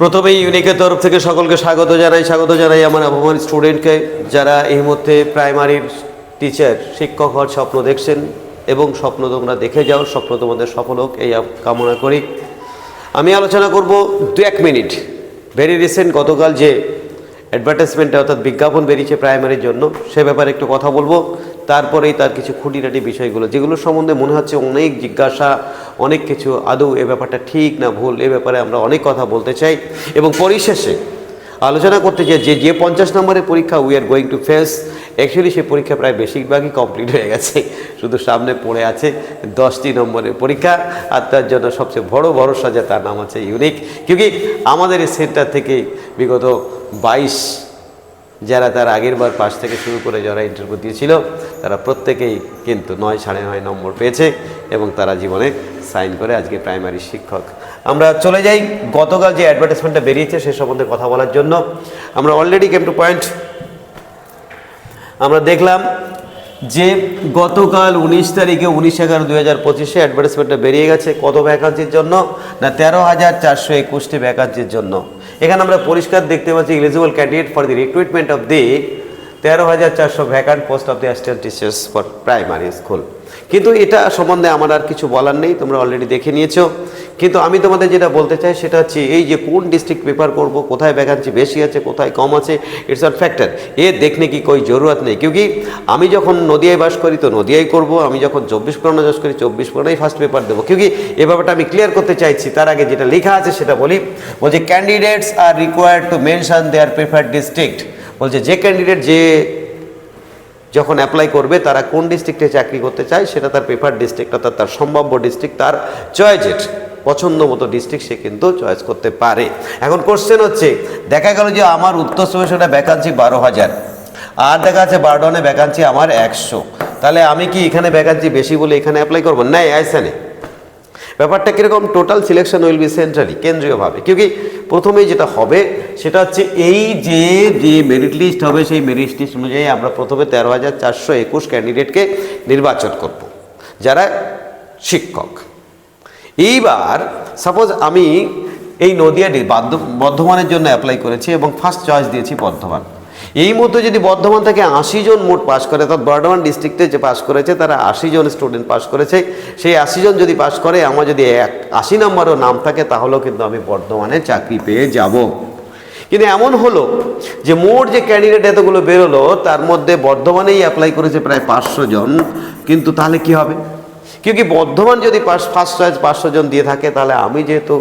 প্রথমেই ইউনিকের তরফ থেকে সকলকে স্বাগত জানাই স্বাগত জানাই আমার আবহাওয়ার স্টুডেন্টকে যারা এই মুহূর্তে প্রাইমারির টিচার, শিক্ষক হওয়ার স্বপ্ন দেখছেন এবং স্বপ্ন তোমরা দেখে যাও, স্বপ্ন তোমাদের সফল হোক, এই কামনা করি। আমি আলোচনা করব দু এক মিনিট। ভেরি রিসেন্ট গতকাল যে অ্যাডভার্টাইজমেন্টটা অর্থাৎ বিজ্ঞাপন বেরিয়েছে প্রাইমারির জন্য, সে ব্যাপারে একটু কথা বলব। তারপরেই তার কিছু খুঁটিনাটি বিষয়গুলো, যেগুলো সম্বন্ধে মনে হচ্ছে অনেক জিজ্ঞাসা, অনেক কিছু, আদৌ এ ব্যাপারটা ঠিক না ভুল, এ ব্যাপারে আমরা অনেক কথা বলতে চাই। এবং পরিশেষে আলোচনা করতে চাই যে যে পঞ্চাশ নম্বরের পরীক্ষা we are going to face actually সেই পরীক্ষা প্রায় বেশিরভাগই কমপ্লিট হয়ে গেছে। শুধু সামনে পড়ে আছে দশটি নম্বরের পরীক্ষা, আর তার জন্য সবচেয়ে বড় ভরসা যে তার নাম আছে ইউনিক কিউকি, আমাদের এই সেন্টার থেকে বিগত বাইশ যারা তার আগের বার পাশ থেকে শুরু করে যারা ইন্টারভিউ দিয়েছিল, তারা প্রত্যেকেই কিন্তু নয় সাড়ে নয় নম্বর পেয়েছে এবং তারা জীবনে সাইন করে আজকে প্রাইমারি শিক্ষক। আমরা চলে যাই, গতকাল যে অ্যাডভার্টাইজমেন্টটা বেরিয়েছে সে সম্বন্ধে কথা বলার জন্য। আমরা অলরেডি কেম টু পয়েন্ট আমরা দেখলাম যে গতকাল উনিশ তারিখে উনিশ এগারো দুই হাজার পঁচিশে অ্যাডভার্টাইজমেন্টটা বেরিয়ে গেছে, কত ভ্যাকান্সির জন্য? না, তেরো হাজার চারশো একুশটি ভ্যাকান্সির জন্য। এখানে আমরা পরিষ্কার দেখতে পাচ্ছি eligible candidate for the recruitment of the তেরো হাজার চারশো vacant post of the assistant teachers for primary school কিন্তু এটা সম্বন্ধে আমার আর কিছু বলার নেই, তোমরা অলরেডি দেখে নিয়েছো। কিন্তু আমি তোমাদের যেটা বলতে চাই সেটা হচ্ছে, এই যে কোন ডিস্ট্রিক্ট প্রেফার করব, কোথায় ভ্যাকান্সি বেশি আছে, কোথায় কম আছে ইটস অন ফ্যাক্টর এ দেখনে কি কোই জরুরত নেই। কিউকি আমি যখন নদিয়ায় বাস করি তো নদিয়ায় করব, আমি যখন চব্বিশ পরগনা বাস করি, চব্বিশ পরগনাই ফার্স্ট পেপার দেবো। কিউকি এ ব্যাপারটা আমি ক্লিয়ার করতে চাইছি, তার আগে যেটা লেখা আছে সেটা বলি। বলছি candidates are required to mention their preferred district বলছে, যে ক্যান্ডিডেট যে যখন অ্যাপ্লাই করবে, তারা কোন ডিস্ট্রিক্টে চাকরি করতে চায়, সেটা তার পেপার ডিস্ট্রিক্ট অর্থাৎ তার সম্ভাব্য ডিস্ট্রিক্ট তার চয়েজের পছন্দ মতো ডিস্ট্রিক্ট সে কিন্তু চয়েস করতে পারে। এখন কোশ্চেন হচ্ছে, দেখা গেল যে আমার উত্তর সুবেশনে ভ্যাকান্সি বারো হাজার, আর দেখা যাচ্ছে বারডনে ভ্যাকান্সি আমার একশো। তাহলে আমি কি এখানে ভ্যাকান্সি বেশি বলে এখানে অ্যাপ্লাই করব? না নেই। ব্যাপারটা কীরকম? Total selection will be centrally কেন্দ্রীয়ভাবে। কিউকি, প্রথমেই যেটা হবে, সেটা হচ্ছে এই যে যে মেরিট লিস্ট হবে, সেই মেরিট লিস্ট অনুযায়ী আমরা প্রথমে তেরো হাজার চারশো একুশ ক্যান্ডিডেটকে নির্বাচন করব, যারা শিক্ষক। এইবার সাপোজ আমি এই নদিয়াটি বাধ্য- বর্ধমানের জন্য অ্যাপ্লাই করেছি এবং ফার্স্ট চয়েস দিয়েছি বর্ধমান। এই মধ্যে যদি বর্ধমান থেকে আশি জন মোট পাস করে, অর্থাৎ বর্ধমান ডিস্ট্রিক্টে যে পাস করেছে, তারা আশি জন স্টুডেন্ট পাস করেছে। সেই আশি জন যদি পাস করে, আমার যদি এক, আশি নম্বরও নাম থাকে, তাহলেও কিন্তু আমি বর্ধমানে চাকরি পেয়ে যাব। কিন্তু এমন হলো যে মোট যে ক্যান্ডিডেট এতগুলো বেরোলো, তার মধ্যে বর্ধমানেই অ্যাপ্লাই করেছে প্রায় পাঁচশো জন। কিন্তু তাহলে কি হবে? কি বর্ধমান যদি ফার্স্ট চয়েস পাঁচশো জন দিয়ে থাকে, তাহলে আমি যেহেতু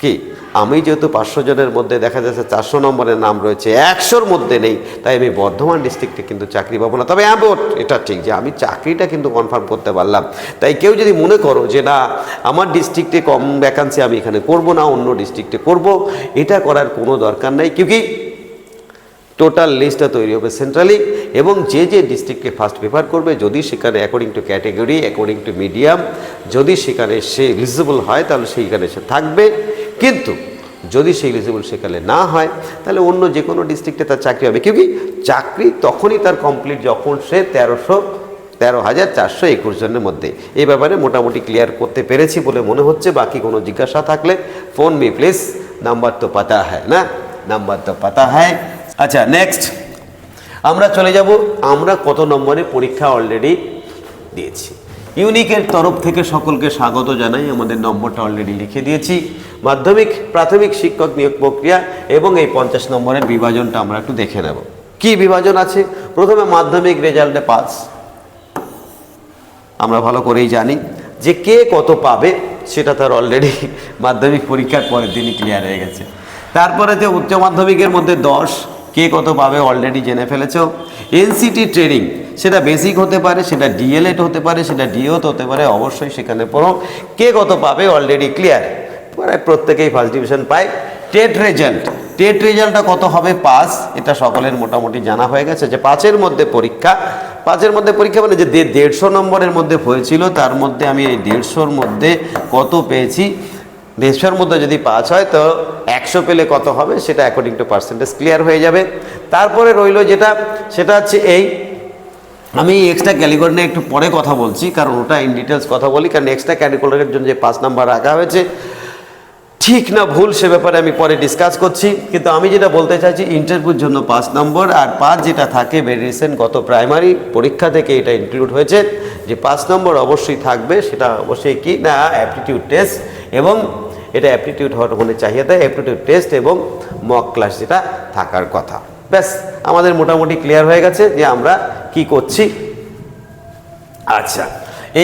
কি আমি যেহেতু পাঁচশো জনের মধ্যে, দেখা যাচ্ছে চারশো নম্বরের নাম রয়েছে, একশোর মধ্যে নেই, তাই আমি বর্ধমান ডিস্ট্রিক্টে কিন্তু চাকরি পাবো না। তবে হ্যাঁ বোট এটা ঠিক যে আমি চাকরিটা কিন্তু কনফার্ম করতে পারলাম। তাই কেউ যদি মনে করো যে না, আমার ডিস্ট্রিক্টে কম ভ্যাকান্সি আমি এখানে করব না, অন্য ডিস্ট্রিক্টে করব, এটা করার কোনো দরকার নেই। কিউকি টোটাল লিস্টটা তৈরি হবে সেন্ট্রালি এবং যে যে ডিস্ট্রিক্টকে ফার্স্ট প্রেফার করবে, যদি সেখানে according to category according to medium যদি সেখানে সে এলিজিবল হয়, তাহলে সেইখানে সে থাকবে। কিন্তু যদি সে এলিজিবল সেকালে না হয়, তাহলে অন্য যে কোনো ডিস্ট্রিক্টে তার চাকরি হবে। কি? চাকরি তখনই তার কমপ্লিট যখন সে তেরোশো, তেরো হাজার চারশো একুশ জনের মধ্যে। এই ব্যাপারে মোটামুটি ক্লিয়ার করতে পেরেছি বলে মনে হচ্ছে। বাকি কোনো জিজ্ঞাসা থাকলে ফোন মি প্লিজ নাম্বার তো পাতা হ্যায় না? নাম্বার তো পাতা হ্যায় আচ্ছা নেক্সট আমরা চলে যাব। আমরা কত নম্বরে পরীক্ষা অলরেডি দিয়েছি? ইউনিকের তরফ থেকে সকলকে স্বাগত জানাই। আমাদের নম্বরটা অলরেডি লিখে দিয়েছি। মাধ্যমিক, প্রাথমিক শিক্ষক নিয়োগ প্রক্রিয়া এবং এই পঞ্চাশ নম্বরের বিভাজনটা আমরা একটু দেখে নেব। কি বিভাজন আছে? প্রথমে মাধ্যমিক রেজাল্টে পাস আমরা ভালো করেই জানি যে কে কত পাবে, সেটা তার অলরেডি মাধ্যমিক পরীক্ষার পরের দিনই ক্লিয়ার হয়ে গেছে। তারপরে যে উচ্চ মাধ্যমিকের মধ্যে দশ, কে কত পাবে অলরেডি জেনে ফেলেছ। এনসিটি ট্রেনিং সেটা বেসিক হতে পারে, সেটা ডিএলএড হতে পারে, সেটা ডিওত হতে পারে, অবশ্যই সেখানে পড়ো। কে কত পাবে অলরেডি ক্লিয়ার প্রায় প্রত্যেকেই ফার্স্ট ডিভিশন পায়। টেট রেজাল্ট টেট রেজাল্টটা কত হবে? পাস এটা সকলের মোটামুটি জানা হয়ে গেছে যে পাঁচের মধ্যে পরীক্ষা। পাঁচের মধ্যে পরীক্ষা মানে যে দেড়শো নম্বরের মধ্যে হয়েছিল, তার মধ্যে আমি এই দেড়শোর মধ্যে কত পেয়েছি? দেড়শোর মধ্যে যদি পাঁচ হয়, তো একশো পেলে কত হবে? সেটা অ্যাকর্ডিং টু পার্সেন্টেজ ক্লিয়ার হয়ে যাবে। তারপরে রইল যেটা, সেটা হচ্ছে এই আমি এক্সট্রা ক্যালিগরি নিয়ে একটু পরে কথা বলছি, কারণ ওটা ইন ডিটেলস কথা বলি, কারণ এক্সট্রা ক্যালিকুলারের জন্য যে পাঁচ নাম্বার রাখা হয়েছে, ঠিক না ভুল সে ব্যাপারে আমি পরে ডিসকাস করছি, কিন্তু আমি যেটা বলতে চাইছি ইন্টারভিউর জন্য পাঁচ নম্বর আর পাঁচ যেটা থাকে রিসেন্ট গত প্রাইমারি পরীক্ষা থেকে এটা ইনক্লুড হয়েছে, যে পাঁচ নম্বর অবশ্যই থাকবে, সেটা অবশ্যই কি না অ্যাপটিটিউড টেস্ট এবং এটা অ্যাপটিটিউড হওয়ার মানে চাহিদা অ্যাপটিটিউড টেস্ট এবং মক ক্লাস যেটা থাকার কথা। ব্যাস, আমাদের মোটামুটি ক্লিয়ার হয়ে গেছে যে আমরা কি করছি? আচ্ছা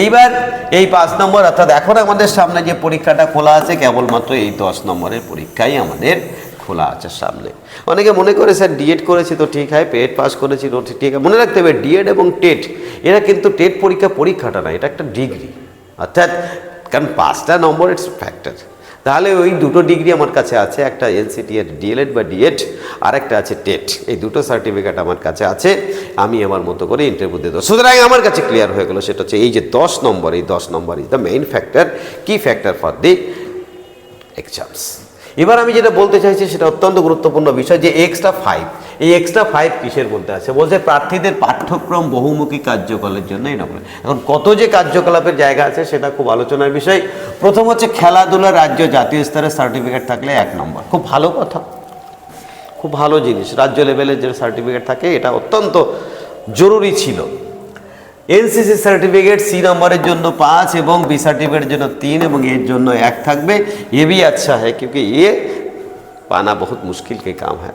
এইবার এই পাঁচ নম্বর, অর্থাৎ এখন আমাদের সামনে যে পরীক্ষাটা খোলা আছে, কেবলমাত্র এই দশ নম্বরের পরীক্ষাই আমাদের খোলা আছে সামনে। অনেকে মনে করে, স্যার ডিএড করেছি তো ঠিক হয় পেট পাস করেছি তো ঠিক মনে রাখতে হবে ডিএড এবং টেট এরা কিন্তু টেট পরীক্ষা, পরীক্ষাটা না, এটা একটা ডিগ্রি। অর্থাৎ, কারণ পাঁচটা নম্বর ইটস ফ্যাক্টর তাহলে ওই দুটো ডিগ্রি আমার কাছে আছে, একটা এনসিটি এর ডিএলএড বা ডিএড আর একটা আছে টেট এই দুটো সার্টিফিকেট আমার কাছে আছে, আমি আমার মতো করে ইন্টারভিউ দিয়ে দেবো। সুতরাং আমার কাছে ক্লিয়ার হয়ে গেলো সেটা হচ্ছে এই যে দশ নম্বর, এই দশ নম্বর ইজ দ্য মেইন ফ্যাক্টর কি ফ্যাক্টর ফর দি এক্সামস এবার আমি যেটা বলতে চাইছি সেটা অত্যন্ত গুরুত্বপূর্ণ বিষয় যে এক্সট্রা ফাইভ এই এক্সট্রা ফাইভ কিসের মধ্যে আছে বলছে প্রার্থীদের পাঠ্যক্রম বহুমুখী কার্যকলাপের জন্য এই নম্বর এখন কত যে কার্যকলাপের জায়গা আছে সেটা খুব আলোচনার বিষয় প্রথম হচ্ছে খেলাধুলা রাজ্য জাতীয় স্তরের সার্টিফিকেট থাকলে এক নম্বর খুব ভালো কথা খুব ভালো জিনিস রাজ্য লেভেলের যে সার্টিফিকেট থাকে এটা অত্যন্ত জরুরি ছিল এনসিসি সার্টিফিকেট সি নম্বরের জন্য পাঁচ এবং বি সার্টিফিকেটের জন্য তিন এবং এর জন্য এক থাকবে এ भी अच्छा है क्योंकि ये पाना बहुत मुश्किल के काम है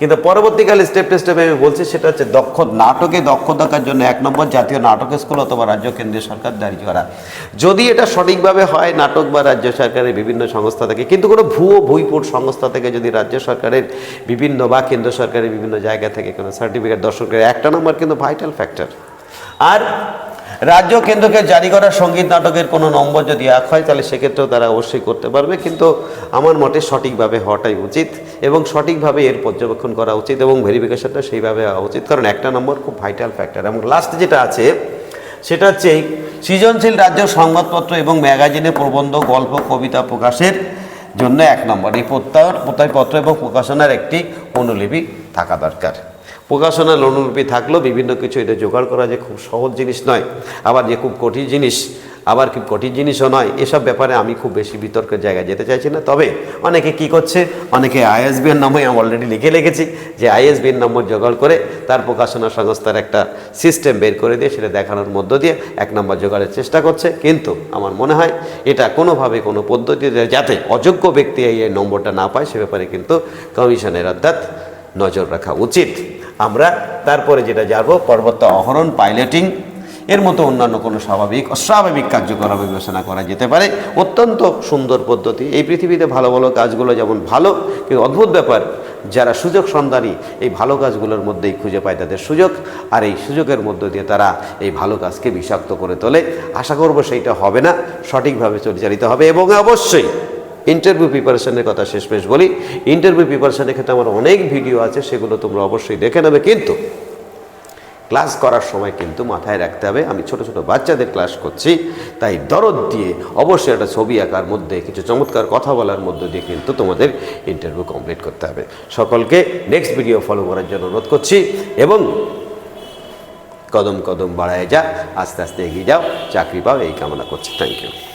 কিন্তু পরবর্তীকালে স্টেপ স্টেপে আমি বলছি, সেটা হচ্ছে দক্ষ নাটকে দক্ষ থাকার জন্য এক নম্বর জাতীয় নাটক স্কুল অথবা রাজ্য কেন্দ্রীয় সরকার দাঁড়িয়ে করা। যদি এটা সঠিকভাবে হয়, নাটক বা রাজ্য সরকারের বিভিন্ন সংস্থা থেকে, কিন্তু কোনো ভুয়ো ভুইপুর সংস্থা থেকে যদি রাজ্য সরকারের বিভিন্ন বা কেন্দ্র সরকারের বিভিন্ন জায়গা থেকে কোনো সার্টিফিকেট দর্শকের একটা নম্বর কিন্তু ভাইটাল ফ্যাক্টর আর রাজ্য কেন্দ্রকে জারি করা সংগীত নাটকের কোনো নম্বর যদি এক হয়, তাহলে সেক্ষেত্রেও তারা অবশ্যই করতে পারবে। কিন্তু আমার মতে সঠিকভাবে হওয়াটাই উচিত এবং সঠিকভাবে এর পর্যবেক্ষণ করা উচিত এবং ভেরিফিকেশনটা সেইভাবে হওয়া উচিত। কারণ একটা নম্বর খুব ভাইটাল ফ্যাক্টর এবং লাস্ট যেটা আছে, সেটা হচ্ছে সৃজনশীল রাজ্য সংবাদপত্র এবং ম্যাগাজিনে প্রবন্ধ, গল্প, কবিতা প্রকাশের জন্য এক নম্বর। এই প্রত্যয় প্রত্যয়পত্র এবং প্রকাশনার একটি অনুলিপি থাকা দরকার। প্রকাশনার অনুলিপি থাকলেও বিভিন্ন কিছু এটা জোগাড় করা যে খুব সহজ জিনিস নয়, আবার যে খুব কঠিন জিনিস, আবার খুব কঠিন জিনিসও নয়, এসব ব্যাপারে আমি খুব বেশি বিতর্কের জায়গায় যেতে চাইছি না। তবে অনেকে কি করছে, অনেকে আইএসবিএর নামে আমি অলরেডি লিখে রেখেছি যে আইএসবিএর নম্বর জোগাড় করে তার প্রকাশনা সংস্থার একটা সিস্টেম বের করে দিয়ে সেটা দেখানোর মধ্য দিয়ে এক নম্বর জোগাড়ের চেষ্টা করছে। কিন্তু আমার মনে হয় এটা কোনোভাবে কোনো পদ্ধতিতে যাতে অযোগ্য ব্যক্তি এই নম্বরটা না পায়, সে ব্যাপারে কিন্তু কমিশনের অর্থাৎ নজর রাখা উচিত। আমরা তারপরে যেটা যাব পর্বত অহরণ পাইলটিং এর মতো অন্যান্য কোনো স্বাভাবিক, অস্বাভাবিক কার্যকলাপ বিবেচনা করা যেতে পারে। অত্যন্ত সুন্দর পদ্ধতি। এই পৃথিবীতে ভালো ভালো কাজগুলো যেমন ভালো কিন্তু অদ্ভুত ব্যাপার, যারা সুযোগ সন্ধানী, এই ভালো কাজগুলোর মধ্যেই খুঁজে পায় তাদের সুযোগ, আর এই সুযোগের মধ্য দিয়ে তারা এই ভালো কাজকে বিষাক্ত করে তোলে। আশা করব সেইটা হবে না, সঠিকভাবে পরিচালিত হবে, এবং অবশ্যই ইন্টারভিউ প্রিপারেশনের কথা শেষমেশ বলি। ইন্টারভিউ প্রিপারেশনের ক্ষেত্রে আমার অনেক ভিডিও আছে, সেগুলো তোমরা অবশ্যই দেখে নেবে কিন্তু ক্লাস করার সময় কিন্তু মাথায় রাখতে হবে। আমি ছোট ছোট বাচ্চাদের ক্লাস করছি, তাই দরদ দিয়ে অবশ্যই একটা ছবি আঁকার মধ্যে, কিছু চমৎকার কথা বলার মধ্য দিয়ে কিন্তু তোমাদের ইন্টারভিউ কমপ্লিট করতে হবে। সকলকে নেক্সট ভিডিও ফলো করার জন্য অনুরোধ করছি এবং কদম কদম বাড়ায় যা, আস্তে আস্তে এগিয়ে যাও, চাকরি পাও, এই কামনা করছি। Thank you